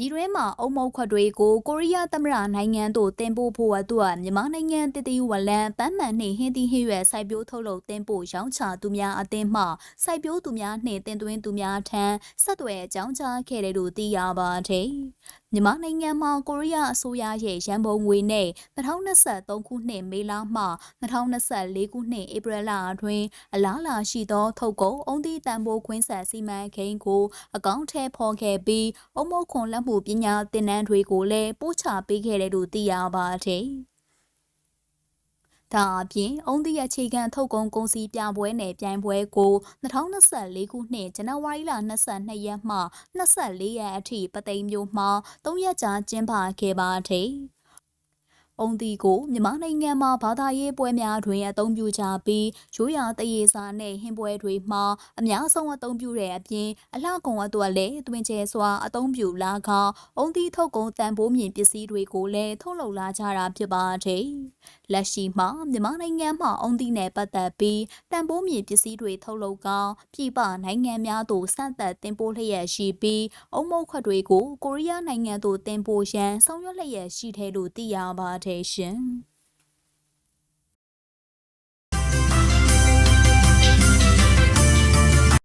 ပြည်တွင်းမှာအုံမုတ်ခွက်တွေကိုကိုရီးယားသမ္မတနိုင်ငံသို့တင်ပို့ဖို့အတွက်မြန်မာနိုင်ငံတည်တည်ဝလံပန်းမှန်နှင့်ဟင်းသီးဟင်းရွက်စိုက်ပျိုးထုတ်လုပ်တင်ပို့ရောင်းချသူများအသင်းမှစိုက်ပျိုးသူများနှင့်တင်သွင်းသူများထံဆက်သွယ်အကြောင်းကြားခဲ့တယ်လို့သိရပါတယ်။မြန်မာနိုင်ငံမှာကိုရီးယားအစိုးရရဲ့ရန်ပုံငွေနဲ့2023ခုနှစ်မေလမှ2024ခုနှစ်ဧပြီလအတွင်းအလားလာရှိသောထုတ်ကုန်အုံသီးတန်ဖိုးခွင်းဆက်စီမံကိန်းကိုအကောင့်ထဲဖော်ခဲ့ပြီးအုံမုတ်ခွန်လက်မှုပညာသင်တန်းတွေကိုလည်းပို့ချပေးခဲ့တယ်လို့သိရပါတယ်။ ဒါအပြင်အုံးသည့်အခြေခံထုတ်ကုန်ကုန်စည်ပြပွဲနယ်ပြိုင်ပွဲကို2024ခုနှစ်ဇန်နဝါရီလ22ရက်မှ24ရက်အထိပသိမ်မြို့မှာ3ရက်ကြာကျင်းပခဲ့ပါတယ်။အုံဒီကိုမြန်မာနိုင်ငံမှာဘာသာရေးပွဲများတွင်အသုံးပြုကြပြီးရိုးရာတရေစာနဲ့ဟင်းပွဲတွေမှာအများဆုံးအသုံးပြုတဲ့အပြင်အလှကုန်အတွက်လည်းတွင်ကျဲစွာအသုံးပြုလာကအုံဒီထုတ်ကုန်တန်ဖိုးမြင့်ပစ္စည်းတွေကိုလည်းထုတ်လုပ်လာကြတာဖြစ်ပါတယ်။ လက်ရှိမှာမြန်မာနိုင်ငံမှာအုံဒီနဲ့ပတ်သက်ပြီးတန်ဖိုးမြင့်ပစ္စည်းတွေထုတ်လုပ်ကပြည်ပနိုင်ငံများသို့စသက်တင်ပို့လျက်ရှိပြီးအုံမုတ်ခွက်တွေကိုကိုရီးယားနိုင်ငံသို့တင်ပို့ရန်ဆောင်ရွက်လျက်ရှိတယ်လို့သိရပါတယ်ရှင်။